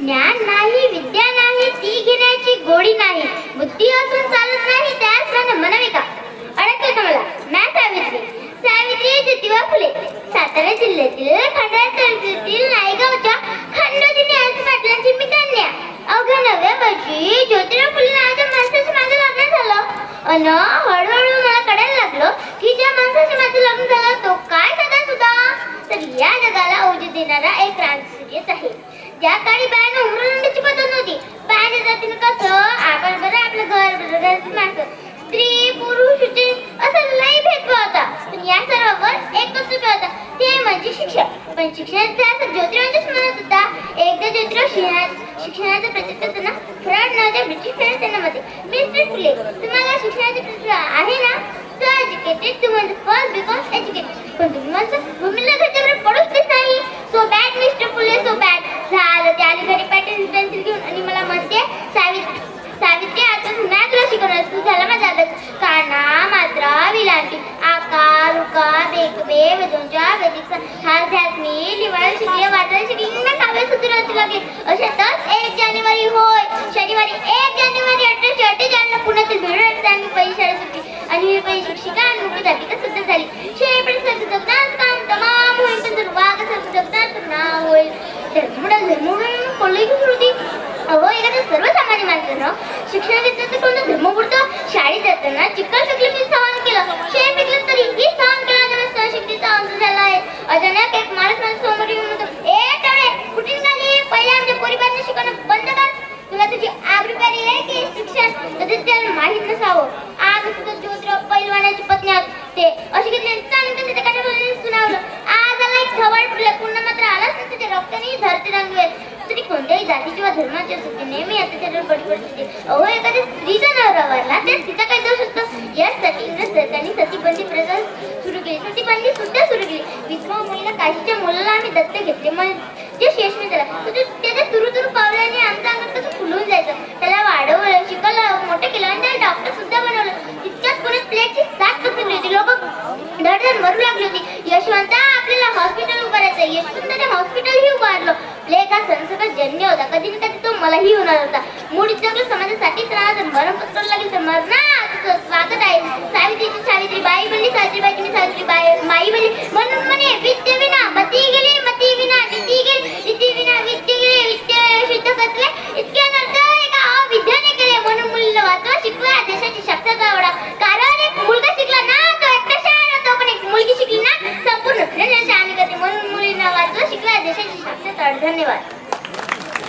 ज्ञान नाही विद्या नाही ती घेण्याची गोडी नाही. बुद्धी असून चालत नाही त्यास मन म्हणावे का? अडकलं का मला? मॅ सावित्री. सावित्री ज्योतिबा फुले. सातारा जिल्ह्यातील खंडाळा तालुक्यातील नायगावच्या खंडोजीने आज पाटलांची मी कन्या. अवघ्या नव्या वर्षी ज्योतिराव फुले नावाच्या माणसाचं माझं लग्न झालं. अन हळूहळू मला कळायला लागलं की ज्या माणसाशी माझं लग्न झालं तो काय सदा सुद्धा तर या जगाला ओझी देणारा एक क्रांतिसूर्यच आहे. ज्या काळी बायानं उमरंडाची पद्धत नव्हती. बाहेर जातीनं कसं आपण बरं आपलं घर बरं घरातील माणसं. स्त्री पुरुष उच्च असं लई भेदभाव होता. पण या सर्वांवर एकच उपाय होता. ते म्हणजे शिक्षण. पण शिक्षणाचा असं ज्योतिरावांच्याच मनात होता एकदा ज्योतिराव शिक्षणाचा प्रचार करताना फराड नावाच्या ब्रिटिश प्रशासनामध्ये मिस्टर फुले तुम्हाला शिक्षणाची प्रक्रिया आहे ना? तर एज्युकेटेड तुम्हाला फर्स्ट बिकॉज एज्युकेटेड पण तुम्ही माझं सावित्री सावित्री आता मॅथ झाला माझा अभ्यास. काना मात्रा विलांटी आकार उकार बेकबे वेदोंच्या शिकले एक जानेवारी होय. शनिवारी एक जानेवारी अठराशे अठ्ठेचाळीसला पुण्यातील भिडत आणि पहिली सुटली. आणि ही पहिली शिक्षिका आणि मुख्य सुद्धा झाली. शेवटी सर्व जगण्यात काम तमाम होईल. पण जर वाघ सर्व होईल. तर पुढे म्हणून सुरू होती अहो एखाद्या सर्वसामान्य माणसानं शिक्षण घेतलं तर कोणतं धर्म शाळेत जाताना चिकन पिकलं मी सहन केलं. फेकलं तरी ही सहन केलं त्यामुळे सहशिक्षेचा अंत झाला आहे. अचानक एक माणूस माझ्यासमोर येऊन म्हणतो ए टळे कुठे निघाली? पहिले आमच्या परिवाराने शिकवणं बंद कर. तुला तुझी आबरू आहे की शिक्षण? कधी त्याला माहीत नसावं. आज सुद्धा ज्योतिराव पैलवानाची पत्नी असते ते अशी घेतली चांगली त्याच्या काठावर सुनावलं. आज आला एक थवाड फुटलं पूर्ण मात्र आलाच नाही त्याच्या रक्ताने धरती रंगवेल. स्त्री कोणत्याही जाती किंवा धर्माची असू ती नेहमी अत्याचारावर बळी पडते अहो एखाद्या स्त्रीचा नवरा वारला तर तिचा काय दोष असतो? यासाठी इंग्रज सरकारने सतीबंदी प्रथा सुरू केली. सतीबंदी सुद्धा सुरू केली. विधवा मुलीला काशीच्या मुलाला आम्ही दत्त घेतले. मग जे शेष मी त्याला त्याच्या तुरु तुरु पावल्याने आमचं अंगात कसं फुलून जायचं. त्याला वाढवलं शिकवलं मोठं केलं आणि त्याला डॉक्टर सुद्धा बनवलं. तितक्याच पुण्यात प्लेटची साथ पसरली होती. लोक धडधड मरू लागली होती. यशवंता धन्य होता. कधी ना कधी तो मलाही होणार होता. मूळ उद्योग समाजासाठीच राहणार मरण पत्करू लागेल तर मरणार स्वागत आहे. सावित्रीची सावित्री बाई बनली सावित्रीबाई तुम्ही सावित्री बाई माई बनली म्हणून म्हणे विद्य विना मती गेली मती विना नीती गेली नीती विना विद्य गेली विद्य शुद्ध कसले इतके नंतर एका अविद्याने केले. म्हणून मुलीला वाचवा शिकवा देशाची शक्त आवडा कारण एक मुलगा शिकला ना तो एकटा शहर होतो? पण एक मुलगी शिकली ना संपूर्ण शहाणी करते. म्हणून मुलींना वाचवा शिकवा देशाची शक्त धन्यवाद.